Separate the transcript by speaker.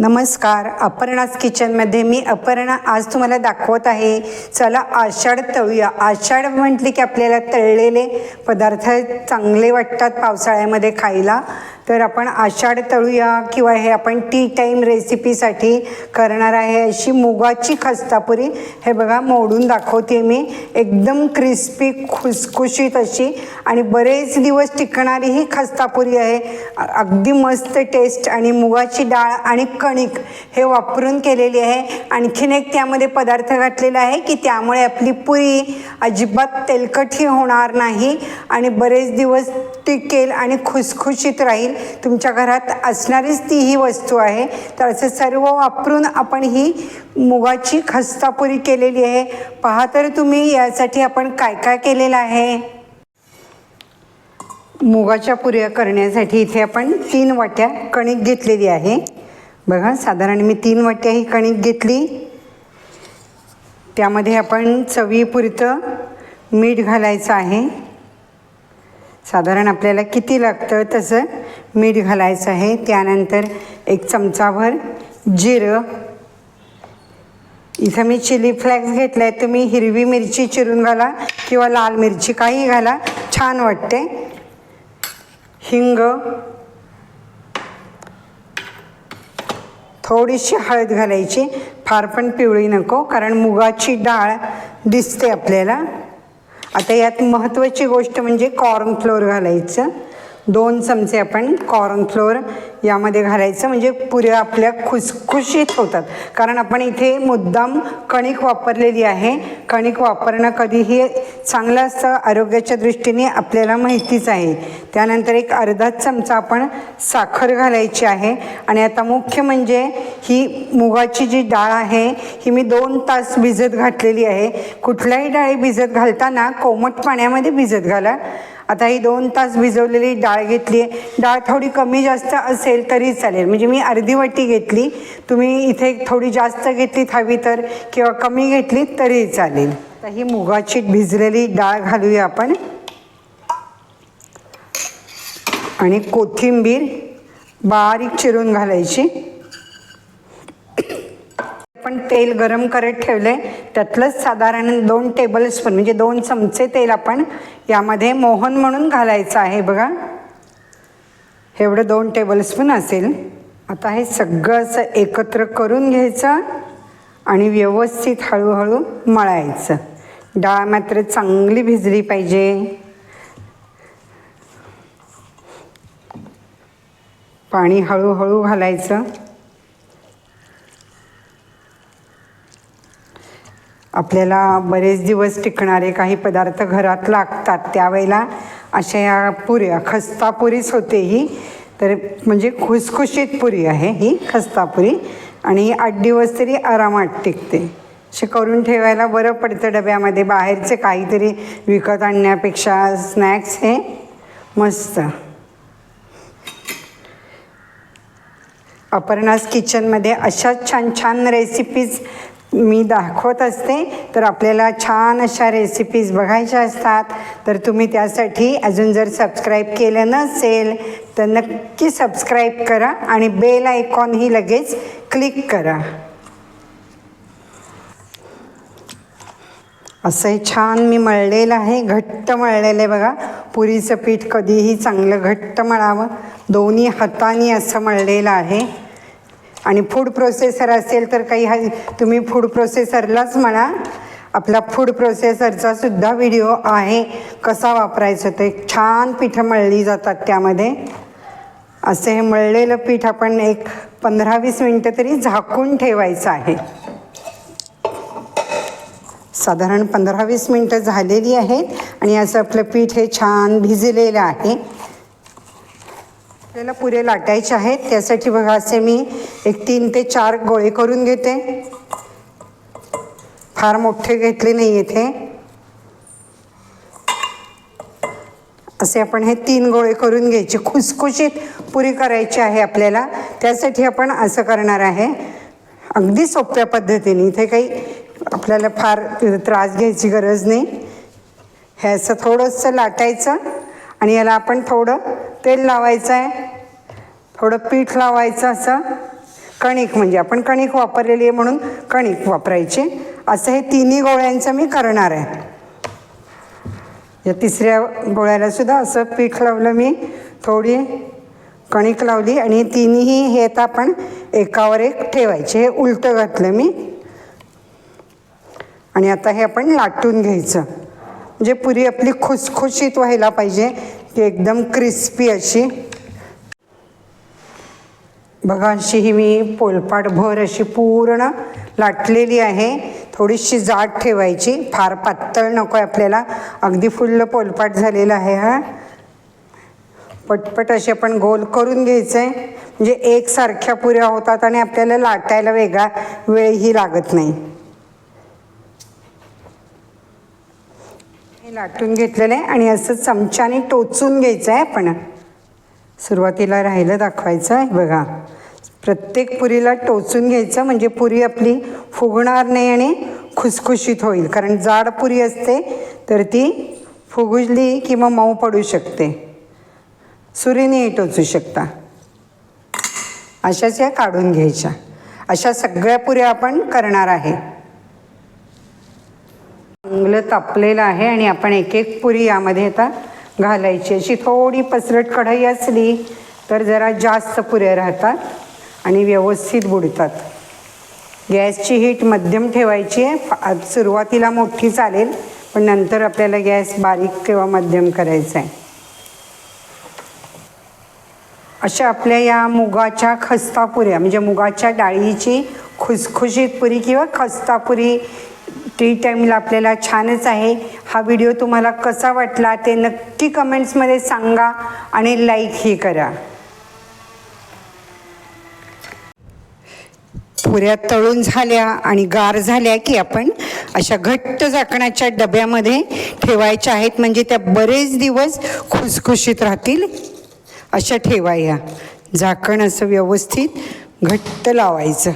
Speaker 1: नमस्कार अपर्णाज किचनमध्ये मी अपर्णा आज तुम्हाला दाखवत आहे. चला आषाढ तळूया. आषाढ म्हटले की आपल्याला तळलेले पदार्थ चांगले वाटतात पावसाळ्यामध्ये खायला. तर आपण आषाढ तळूया किंवा हे आपण टी टाईम रेसिपीसाठी करणार आहे अशी मुगाची खस्तापुरी. हे बघा मोडून दाखवते मी. एकदम क्रिस्पी खुसखुशीत अशी. आणि बरेच दिवस टिकणारी ही खस्तापुरी आहे. अगदी मस्त टेस्ट आणि मुगाची डाळ आणि कणिक हे वापरून केलेली आहे. आणखीन एक त्यामध्ये पदार्थ घातलेला आहे की त्यामुळे आपली पुरी अजिबात तेलकटही होणार नाही. आणि बरेच दिवस टिकेल आणि खुसखुशीत राहील. तुमच्या घरात असणारीच ती ही वस्तू आहे. तर असं सर्व वापरून आपण ही मुगाची खस्तापुरी केलेली आहे. पहा तर तुम्ही यासाठी आपण काय काय केलेलं आहे. मुगाच्या पुऱ्या करण्यासाठी इथे आपण तीन वाट्या कणिक घेतलेली आहे. बघा साधारण मी तीन वाट्या ही कणिक घेतली. त्यामध्ये आपण चवीपुरतं मीठ घालायचं आहे. साधारण आपल्याला किती लागतं तसं मीठ घालायचं आहे. त्यानंतर एक चमचाभर जिरं. इथं मी चिली फ्लॅक्स घेतला आहे तुम्ही हिरवी मिरची चिरून घाला किंवा लाल मिरची काही घाला. छान वाटते. हिंग. थोडीशी हळद घालायची. फार पण पिवळी नको कारण मुगाची डाळ दिसते आपल्याला. आता यात महत्त्वाची गोष्ट म्हणजे कॉर्न फ्लोअर घालायचं. दोन चमचे आपण कॉर्न फ्लोअर यामध्ये घालायचं. म्हणजे पुऱ्या आपल्या खुसखुशीत होतात. कारण आपण इथे मुद्दाम कणिक वापरलेली आहे. कणिक वापरणं कधीही चांगलं असतं. आरोग्याच्या दृष्टीने आपल्याला माहितीच आहे. त्यानंतर एक अर्धा चमचा आपण साखर घालायची आहे. आणि आता मुख्य म्हणजे ही मुगाची जी डाळ आहे ही मी दोन तास भिजत घातलेली आहे. कुठल्याही डाळी भिजत घालताना कोमट पाण्यामध्ये भिजत घाला. आता ही दोन तास भिजवलेली डाळ घेतली आहे. डाळ थोडी कमी जास्त असेल तरी चालेल. म्हणजे मी अर्धी वाटी घेतली. तुम्ही इथे थोडी जास्त घेतलीत हवी तर किंवा कमी घेतली तरी चालेल. आता ही मुगाची भिजलेली डाळ घालूया आपण. आणि कोथिंबीर बारीक चिरून घालायची. आपण तेल गरम करत ठेवले त्यातलंच साधारण दोन टेबलस्पून म्हणजे दोन चमचे तेल आपण यामध्ये मोहन म्हणून घालायचं आहे बघा. एवढं दोन टेबलस्पून असेल. आता हे सगळं असं एकत्र करून घ्यायचं आणि व्यवस्थित हळूहळू मळायचं. डाळ मात्र चांगली भिजली पाहिजे. पाणी हळूहळू घालायचं. आपल्याला बरेच दिवस टिकणारे काही पदार्थ घरात लागतात. त्यावेळेला अशा या पुऱ्या खस्तापुरीच होते ही. तर म्हणजे खुसखुशीत पुरी आहे ही खस्तापुरी. आणि ही आठ दिवस तरी आरामात टिकते. असे करून ठेवायला बरं पडतं डब्यामध्ये. बाहेरचे काहीतरी विकत आणण्यापेक्षा स्नॅक्स हे मस्त. अपर्णास किचनमध्ये अशाच छान छान रेसिपीज मी दाखवत असते तर आपल्याला छान अशा रेसिपीज बघायच्या असतात. तर तुम्ही त्यासाठी अजून जर सबस्क्राईब केलं नसेल तर नक्की सबस्क्राईब करा आणि बेल आयकॉनही लगेच क्लिक करा. असं हे छान मी मळलेलं आहे घट्ट मळलेलं आहे बघा. पुरीचं पीठ कधीही चांगलं घट्ट मळावं. दोन्ही हाताने असं मळलेलं आहे. आणि फूड प्रोसेसर असेल तर काही हा तुम्ही फूड प्रोसेसरलाच म्हणा. आपला फूड प्रोसेसरचा सुद्धा व्हिडिओ आहे. कसा वापरायचं ते छान पिठं मळली जातात त्यामध्ये. असं हे मळलेलं पीठ आपण एक पंधरा वीस मिनटं तरी झाकून ठेवायचं आहे. साधारण पंधरा वीस मिनटं झालेली आहेत आणि असं आपलं पीठ हे छान भिजलेलं आहे. आपल्याला पुरे लाटायचे आहेत. त्यासाठी बघा असे मी एक तीन ते चार गोळे करून घेते. फार मोठे घेतले नाही इथे. असे आपण हे तीन गोळे करून घ्यायचे. खुसखुशीत पुरी करायची आहे आपल्याला. त्यासाठी आपण असं करणार आहे. अगदी सोप्या पद्धतीने. इथे काही आपल्याला फार त्रास घ्यायची गरज नाही. हे असं थोडंसं लाटायचं आणि याला आपण थोडं तेल लावायचं आहे थोडं पीठ लावायचं असं. कणिक म्हणजे आपण कणिक वापरलेली आहे म्हणून कणिक वापरायची. असं हे तिन्ही गोळ्यांचं मी करणार आहे. या तिसऱ्या गोळ्याला सुद्धा असं पीठ लावलं मी. थोडी कणिक लावली आणि तिन्ही हे आता आपण एकावर एक ठेवायचे. हे उलटं घातलं मी. आणि आता हे आपण लाटून घ्यायचं. म्हणजे पुरी आपली खुसखुशीत व्हायला पाहिजे. ती एकदम क्रिस्पी अशी. बघा अशी ही मी पोलपाटभर अशी पूर्ण लाटलेली आहे. थोडीशी जाड ठेवायची. फार पातळ नको आहे आपल्याला. अगदी फुल्ल पोलपाट झालेला आहे हा. पटपट असे आपण गोल करून घ्यायचं आहे म्हणजे एकसारख्या पुऱ्या होतात आणि आपल्याला लाटायला वेगळा वेळही लागत नाही. लाटून घेतलेलं आहे आणि असं चमच्याने टोचून घ्यायचं आहे आपण. सुरुवातीला राहिलं दाखवायचं आहे बघा. प्रत्येक पुरीला टोचून घ्यायचं म्हणजे पुरी आपली फुगणार नाही आणि खुसखुशीत होईल. कारण जाड पुरी असते तर ती फुगुजली किंवा मऊ पडू शकते. सुरीनेही टोचू शकता. अशाच या काढून घ्यायच्या. अशा सगळ्या पुऱ्या आपण करणार आहे. चांगलं तापलेलं आहे आणि आपण एक एक पुरी यामध्ये आता घालायची. अशी थोडी पसरट कढई असली तर जरा जास्त पुऱ्या राहतात आणि व्यवस्थित बुडतात. गॅसची हीट मध्यम ठेवायची आहे. सुरुवातीला मोठी चालेल पण नंतर आपल्याला गॅस बारीक किंवा मध्यम करायचा आहे. अशा आपल्या या मुगाच्या खस्तापुऱ्या म्हणजे मुगाच्या डाळीची खुसखुशीत पुरी किंवा खस्तापुरी टी टाईमला आपल्याला छानच आहे. हा व्हिडिओ तुम्हाला कसा वाटला ते नक्की कमेंट्समध्ये सांगा आणि लाईकही करा. पुऱ्या तळून झाल्या आणि गार झाल्या की आपण अशा घट्ट झाकणाच्या डब्यामध्ये ठेवायच्या आहेत. म्हणजे त्या बरेच दिवस खुसखुशीत राहतील. अशा ठेवाया. झाकण असं व्यवस्थित घट्ट लावायचं.